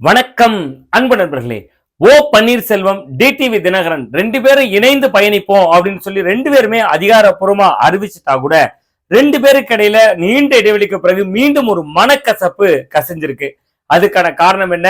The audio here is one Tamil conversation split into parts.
வணக்கம் அன்பு நண்பர்களே. ஓ பன்னீர்செல்வம் டிடிவி தினகரன் ரெண்டு பேரும் இணைந்து பயணிப்போம் அப்படின்னு சொல்லி ரெண்டு பேருமே அதிகாரப்பூர்வமா அறிவிச்சுட்டா கூட ரெண்டு பேருக்கு இடையில நீண்ட இடைவெளிக்கு பிறகு மீண்டும் ஒரு மனக்கசப்பு கசிஞ்சிருக்கு. அதுக்கான காரணம் என்ன?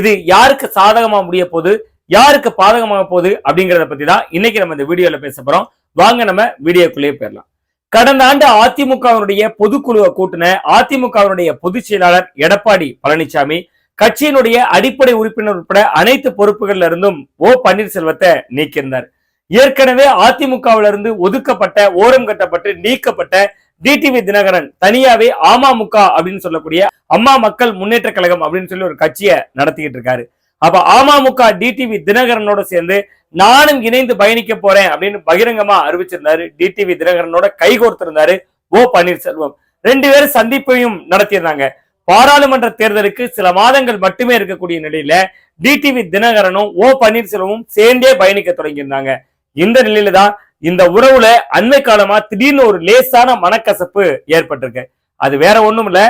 இது யாருக்கு சாதகமா முடிய போகுது? யாருக்கு பாதகமாக போகுது? அப்படிங்கிறத பத்தி தான் இன்னைக்கு நம்ம இந்த வீடியோல பேச போறோம். வாங்க நம்ம வீடியோக்குள்ளேயே போயிடலாம். கடந்த ஆண்டு அதிமுகவினுடைய பொதுக்குழுவை கூட்டின அதிமுகவினுடைய பொதுச் செயலாளர் எடப்பாடி பழனிசாமி கட்சியினுடைய அடிப்படை உறுப்பினர் உட்பட அனைத்து பொறுப்புகள்ல இருந்தும் ஓ பன்னீர்செல்வத்தை நீக்கியிருந்தார். ஏற்கனவே அதிமுகவிலிருந்து ஒதுக்கப்பட்ட ஓரம் கட்டப்பட்டு நீக்கப்பட்ட டிடிவி தினகரன் தனியாவே அமமுக அப்படின்னு சொல்லக்கூடிய அம்மா மக்கள் முன்னேற்ற கழகம் அப்படின்னு சொல்லி ஒரு கட்சியை நடத்திக்கிட்டு இருக்காரு. அப்ப அமமுக டிடிவி தினகரனோட சேர்ந்து நானும் இணைந்து பயணிக்க போறேன் அப்படின்னு பகிரங்கமா அறிவிச்சிருந்தாரு. டிடிவி தினகரனோட கைகோர்த்திருந்தாரு ஓ பன்னீர்செல்வம். ரெண்டு பேரும் சந்திப்பையும் நடத்தியிருந்தாங்க. பாராளுமன்ற தேர்தலுக்கு சில மாதங்கள் மட்டுமே இருக்கக்கூடிய நிலையில டிடிவி தினகரனும் ஓ பன்னீர்செல்வமும் சேர்ந்தே பயணிக்க தொடங்கியிருந்தாங்க. இந்த நிலையில தான் இந்த உறவுல அண்மை காலமா திடீர்னு ஒரு லேசான மனக்கசப்பு ஏற்பட்டிருக்கு. அது வேற ஒண்ணும் இல்ல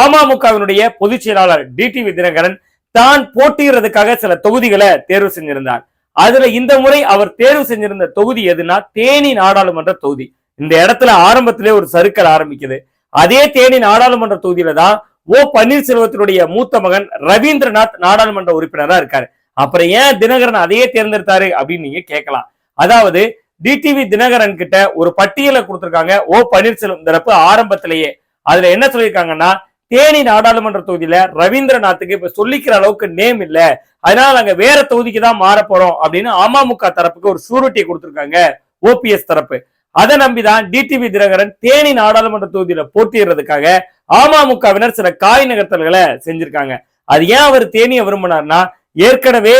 அமமுகவினுடைய பொதுச் செயலாளர் டிடிவி தினகரன் தான் போட்டியிடுறதுக்காக சில தொகுதிகளை தேர்வு செஞ்சிருந்தார். அதுல இந்த முறை அவர் தேர்வு செஞ்சிருந்த தொகுதி எதுனா தேனி நாடாளுமன்ற தொகுதி. இந்த இடத்துல ஆரம்பத்திலே ஒரு சறுக்கல் ஆரம்பிக்குது. அதே தேனி நாடாளுமன்ற தொகுதியில தான் ஓ பன்னீர்செல்வத்தினுடைய மூத்த மகன் ரவீந்திரநாத் நாடாளுமன்ற உறுப்பினராக இருக்காரு. அப்புறம் ஏன் தினகரன் அதையே தேர்ந்தெடுத்தாரு அப்படின்னு நீங்க கேட்கலாம். அதாவது டிடிவி தினகரன் கிட்ட ஒரு பட்டியலை கொடுத்திருக்காங்க. ஓ பன்னீர்செல்வம் தரப்பு ஆரம்பத்திலேயே. அதுல என்ன சொல்லியிருக்காங்கன்னா தேனி நாடாளுமன்ற தொகுதியில ரவீந்திரநாத்துக்கு இப்ப சொல்லிக்கிற அளவுக்கு நேம் இல்ல. அதனால நாங்க வேற தொகுதிக்கு தான் மாற போறோம் அப்படின்னு அமமுக தரப்புக்கு ஒரு சூரிட்டி கொடுத்திருக்காங்க. ஓபிஎஸ் தரப்பு. அதை நம்பிதான் டிடிவி தினகரன் தேனி நாடாளுமன்ற தொகுதியில போட்டியிடுறதுக்காக அமமுகவினர் சில காய் நகர்த்தல்களை செஞ்சிருக்காங்க. அது ஏன் அவர் தேனியை விரும்பினார்னா ஏற்கனவே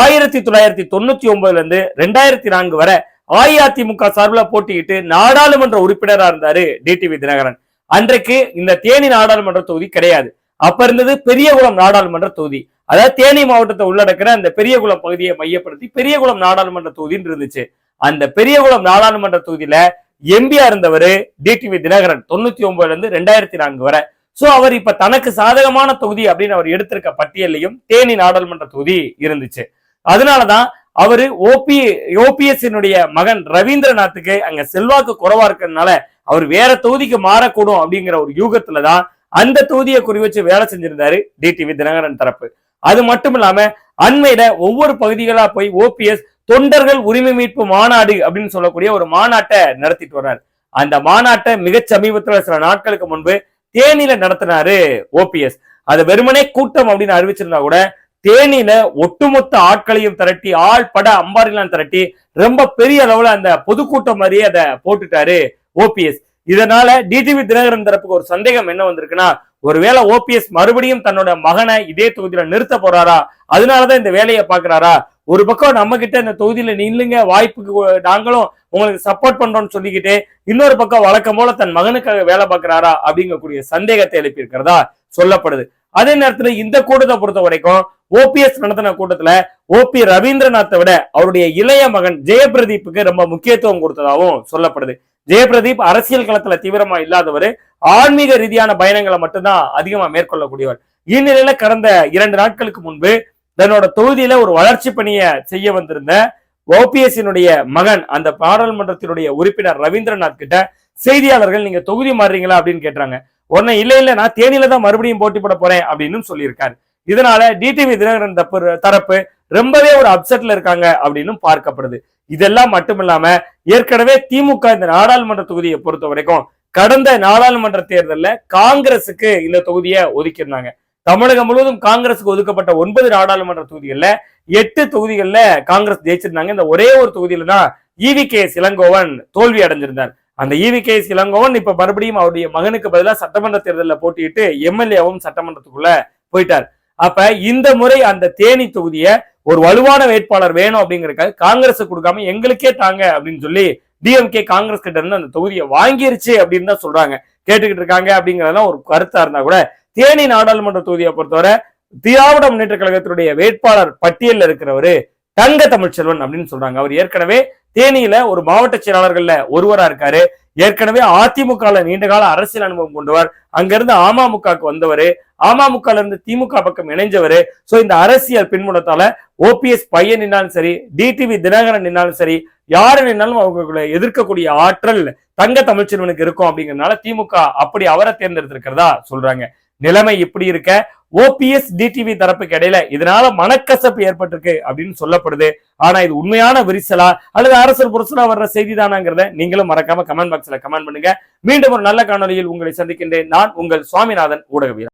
ஆயிரத்தி தொள்ளாயிரத்தி தொண்ணூத்தி ஒன்பதுல இருந்து ரெண்டாயிரத்தி நான்கு வரை அஇஅதிமுக சார்பில் போட்டியிட்டு நாடாளுமன்ற உறுப்பினரா இருந்தாரு டிடிவி தினகரன். அன்றைக்கு இந்த தேனி நாடாளுமன்ற தொகுதி கிடையாது. அப்ப இருந்தது பெரியகுளம் நாடாளுமன்ற தொகுதி. அதாவது தேனி மாவட்டத்தை உள்ளடக்கிற அந்த பெரியகுளம் பகுதியை மையப்படுத்தி பெரியகுளம் நாடாளுமன்ற தொகுதின்னு இருந்துச்சு. அந்த பெரியகுளம் நாடாளுமன்ற தொகுதியில எம்பியா இருந்தவர் டிடிவி தினகரன் தொண்ணூத்தி ஒன்பதுல இருந்து ரெண்டாயிரத்தி நான்கு வரை. சோ அவர் இப்ப தனக்கு சாதகமான தொகுதி அப்படின்னு அவர் எடுத்திருக்க பட்டியலையும் தேனி நாடாளுமன்ற தொகுதி இருந்துச்சு. அதனாலதான் அவரு ஓபி ஓபிஎஸ்னுடைய மகன் ரவீந்திரநாத்துக்கு அங்க செல்வாக்கு குறைவா இருக்கிறதுனால அவர் வேற தொகுதிக்கு மாறக்கூடும் அப்படிங்கிற ஒரு யூகத்துலதான் அந்த தொகுதியை குறி வச்சு வேலை செஞ்சிருந்தாரு டிடிவி தினகரன் தரப்பு. அது மட்டும் இல்லாம அண்மையில ஒவ்வொரு பகுதிகளா போய் ஓபிஎஸ் தொண்டர்கள் உரிமை மீட்பு மாநாடு அப்படின்னு சொல்லக்கூடிய ஒரு மாநாட்டை நடத்திட்டு வர்றாரு. அந்த மாநாட்டை மிகச் சமீபத்துல சில நாட்களுக்கு முன்பு தேனியில நடத்தினாரு ஓபிஎஸ் அது வெறுமனே கூட்டம் அப்படின்னு அறிவிச்சிருந்தா கூட தேனியில ஒட்டுமொத்த ஆட்களையும் திரட்டி ஆள் பட அம்பாரிலாம் திரட்டி ரொம்ப பெரிய அளவுல அந்த பொதுக்கூட்டம் மாதிரியே அதை போட்டுட்டாரு ஓபிஎஸ் இதனால டிடிவி தினகரன் தரப்புக்கு ஒரு சந்தேகம் என்ன வந்திருக்குன்னா ஒருவேளை ஓபிஎஸ் மறுபடியும் தன்னோட மகனை இதே தொகுதியில நிறுத்த போறாரா? அதனாலதான் இந்த வேலையை பாக்குறாரா ஒரு பக்கம் நம்ம கிட்ட இந்த தொகுதியில நில்லுங்க வாய்ப்புக்கு நாங்களும் உங்களுக்கு சப்போர்ட் பண்றோம்னு சொல்லிக்கிட்டு இன்னொரு பக்கம் வழக்கம் போல தன் மகனுக்காக வேலை பார்க்கிறாரா அப்படிங்கக்கூடிய சந்தேகத்தை எழுப்பி இருக்கிறதா சொல்லப்படுது. அதே நேரத்துல இந்த கூட்டத்தை பொறுத்த வரைக்கும் ஓபிஎஸ் நடத்தின கூட்டத்துல ஓபி ரவீந்திரநாத்தை விட அவருடைய இளைய மகன் ஜெயபிரதீப்புக்கு ரொம்ப முக்கியத்துவம் கொடுத்ததாகவும் சொல்லப்படுது. ஜெயபிரதீப் அரசியல் களத்துல தீவிரமா இல்லாதவர் ஆன்மீக ரீதியான பயணங்களை மட்டும்தான் அதிகமா மேற்கொள்ளக்கூடியவர். இந்நிலையில கடந்த இரண்டு நாட்களுக்கு முன்பு தன்னோட தொகுதியில ஒரு வளர்ச்சி பணியை செய்ய வந்திருந்த ஓபிஎஸ்னுடைய மகன் அந்த பாராளுமன்றத்தினுடைய உறுப்பினர் ரவீந்திரநாத் கிட்ட செய்தியாளர்கள் நீங்க தொகுதி மாறுறீங்களா? அப்படின்னு கேட்டாங்க. உடனே இல்ல இல்ல நான் தேனியில தான் மறுபடியும் போட்டி போட போறேன் அப்படின்னு சொல்லியிருக்காரு. இதனால டிடிவி தினகரன் தப்பு தரப்பு ரொம்பவே ஒரு அப்செட்ல இருக்காங்க அப்படின்னு பார்க்கப்படுது. இதெல்லாம் மட்டும் இல்லாம ஏற்கனவே திமுக இந்த நாடாளுமன்ற தொகுதியை பொறுத்த வரைக்கும் கடந்த நாடாளுமன்ற தேர்தலில் காங்கிரசுக்கு இந்த தொகுதியை ஒதுக்கியிருந்தாங்க. தமிழகம் முழுவதும் காங்கிரஸுக்கு ஒதுக்கப்பட்ட ஒன்பது நாடாளுமன்ற தொகுதிகளில் எட்டு தொகுதிகளில் காங்கிரஸ் ஜெயிச்சிருந்தாங்க. இந்த ஒரே ஒரு தொகுதியில தான் இவி கே இளங்கோவன் தோல்வி அடைஞ்சிருந்தார். அந்த இவி கே இளங்கோவன் இப்ப மறுபடியும் அவருடைய மகனுக்கு பதிலாக சட்டமன்ற தேர்தலில் போட்டியிட்டு எம்எல்ஏவும் சட்டமன்றத்துக்குள்ள போயிட்டார். அப்ப இந்த முறை அந்த தேனி தொகுதியை ஒரு வலுவான வேட்பாளர் வேணும் அப்படிங்கறதுக்காக காங்கிரஸ் கொடுக்காம எங்களுக்கே தாங்க அப்படின்னு சொல்லி டிஎம்கே காங்கிரஸ் கிட்ட இருந்து அந்த தொகுதியை வாங்கிருச்சு அப்படின்னு தான் சொல்றாங்க. கேட்டுக்கிட்டு இருக்காங்க அப்படிங்கறதெல்லாம் ஒரு கருத்தா இருந்தா கூட தேனி நாடாளுமன்ற தொகுதியை பொறுத்தவரை திராவிட முன்னேற்ற கழகத்தினுடைய வேட்பாளர் பட்டியலில் இருக்கிறவரு தங்க தமிழ்ச்செல்வன் அப்படின்னு சொல்றாங்க. அவர் ஏற்கனவே தேனியில ஒரு மாவட்ட செயலாளர்கள்ல ஒருவரா இருக்காரு. ஏற்கனவே அதிமுக நீண்ட கால அரசியல் அனுபவம் கொண்டவர். அங்கிருந்து அமமுகவுக்கு வந்தவர். அமமுக இருந்து திமுக பக்கம் இணைஞ்சவர். சோ இந்த அரசியல் பின்புலத்தால ஓபிஎஸ் பையன் நின்னாலும் சரி டிடிவி தினகரன் நின்னாலும் சரி யாரு நின்னாலும் அவங்களை எதிர்க்கக்கூடிய ஆற்றல் தங்க தமிழ்ச்செல்வனுக்கு இருக்கும் அப்படிங்கறதுனால திமுக அப்படி அவரை தேர்ந்தெடுத்திருக்கிறதா சொல்றாங்க. நிலைமை இப்படி இருக்க? ஓபிஎஸ் டிடிவி தரப்புக்கு இடையில இதனால மனக்கசப்பு ஏற்பட்டிருக்கு அப்படின்னு சொல்லப்படுது. ஆனா இது உண்மையான விரிசலா? அல்லது அரசல் புரசலா வர்ற செய்தி தானாங்கிறத நீங்களும் மறக்காம கமெண்ட் பாக்ஸ்ல கமெண்ட் பண்ணுங்க. மீண்டும் ஒரு நல்ல காணொலியில் உங்களை சந்திக்கின்றேன். நான் உங்கள் சுவாமிநாதன் ஊடகவியல்